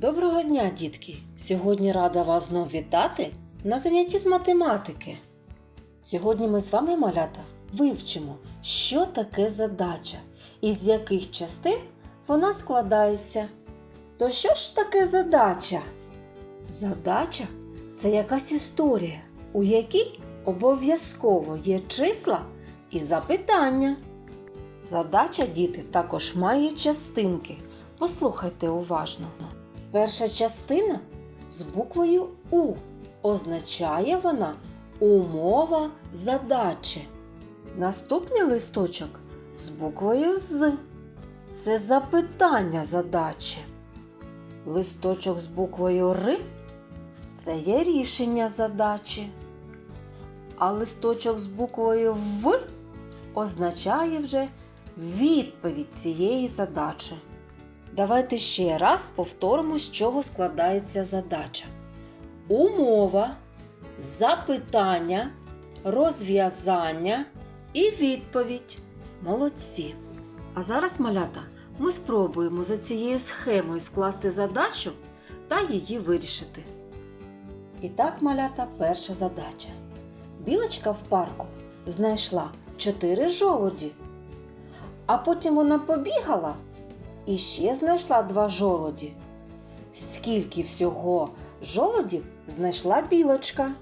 Доброго дня, дітки! Сьогодні рада вас знов вітати на занятті з математики. Сьогодні ми з вами, малята, вивчимо, що таке задача і з яких частин вона складається. То що ж таке задача? Задача це якась історія, у якій обов'язково є числа і запитання. Задача, діти, також має частинки. Послухайте уважно. Перша частина з буквою У. Означає вона умова задачі. Наступний листочок з буквою З. Це запитання задачі. Листочок з буквою Р це є рішення задачі. А листочок з буквою В означає вже відповідь цієї задачі. Давайте ще раз повторимо, з чого складається задача. Умова, запитання, розв'язання і відповідь. Молодці. А зараз, малята, ми спробуємо за цією схемою скласти задачу та її вирішити. І так, малята, перша задача. Білочка в парку знайшла чотири жолоді, а потім вона побігала і ще знайшла два жолоді. Скільки всього жолодів знайшла білочка?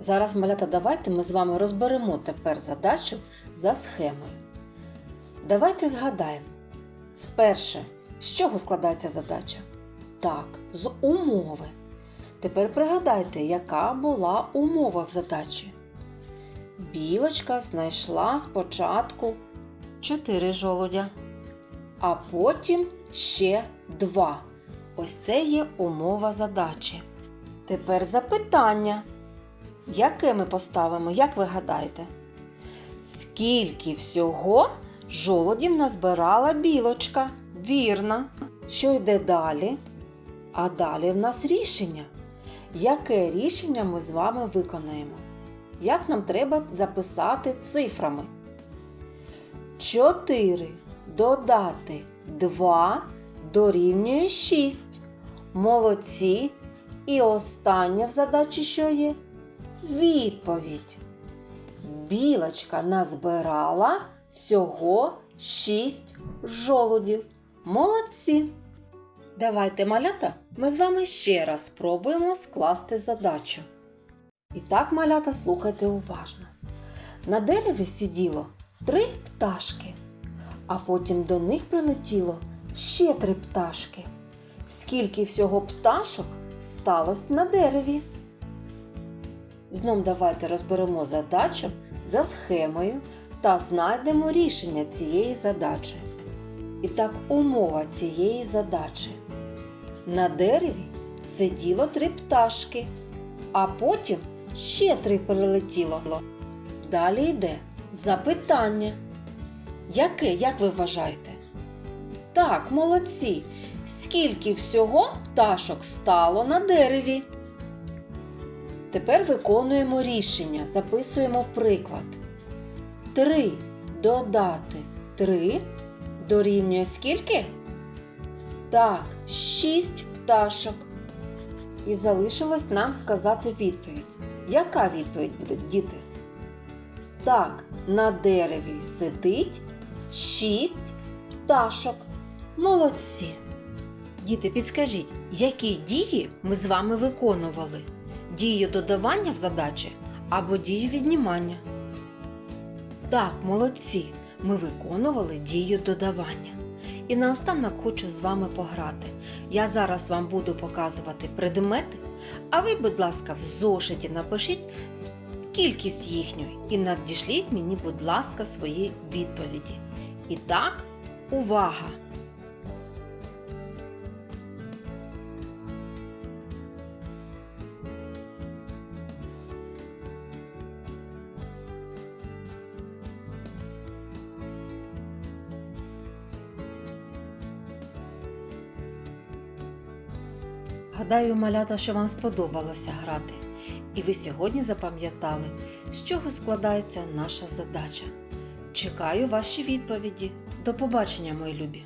Зараз, малята, давайте ми з вами розберемо тепер задачу за схемою. Давайте згадаємо. Сперше, з чого складається задача? Так, з умови. Тепер пригадайте, яка була умова в задачі. Білочка знайшла спочатку чотири жолудя, а потім ще два. Ось це є умова задачі. Тепер запитання. Яке ми поставимо, як ви гадаєте? Скільки всього жолодів назбирала білочка? Вірно. Що йде далі? А далі в нас рішення. Яке рішення ми з вами виконаємо? Як нам треба записати цифрами? 4 додати 2 дорівнює 6. Молодці. І остання в задачі що є? Відповідь. Білочка назбирала всього 6 жолудів. Молодці. Давайте, малята, ми з вами ще раз спробуємо скласти задачу. І так, малята, слухайте уважно. На дереві сиділо три пташки, а потім до них прилетіло ще три пташки. Скільки всього пташок сталося на дереві? Знов давайте розберемо задачу за схемою та знайдемо рішення цієї задачі. І так, умова цієї задачі. На дереві сиділо три пташки, а потім ще три прилетіло. Далі йде запитання. Яке, як ви вважаєте? Так, молодці. Скільки всього пташок стало на дереві? Тепер виконуємо рішення, записуємо приклад. 3 додати 3 дорівнює скільки? Так, 6 пташок. І залишилось нам сказати відповідь. Яка відповідь буде, діти? Так, на дереві сидить 6 пташок. Молодці. Діти, підскажіть, які дії ми з вами виконували? Дію додавання в задачі або дію віднімання? Так, молодці. Ми виконували дію додавання. І наостанок хочу з вами пограти. Я зараз вам буду показувати предмети, а ви, будь ласка, в зошиті напишіть кількість їхню і надішліть мені, будь ласка, свої відповіді. І так, увага! Гадаю, малята, що вам сподобалося грати, і ви сьогодні запам'ятали, з чого складається наша задача. Чекаю ваші відповіді. До побачення, мої любі!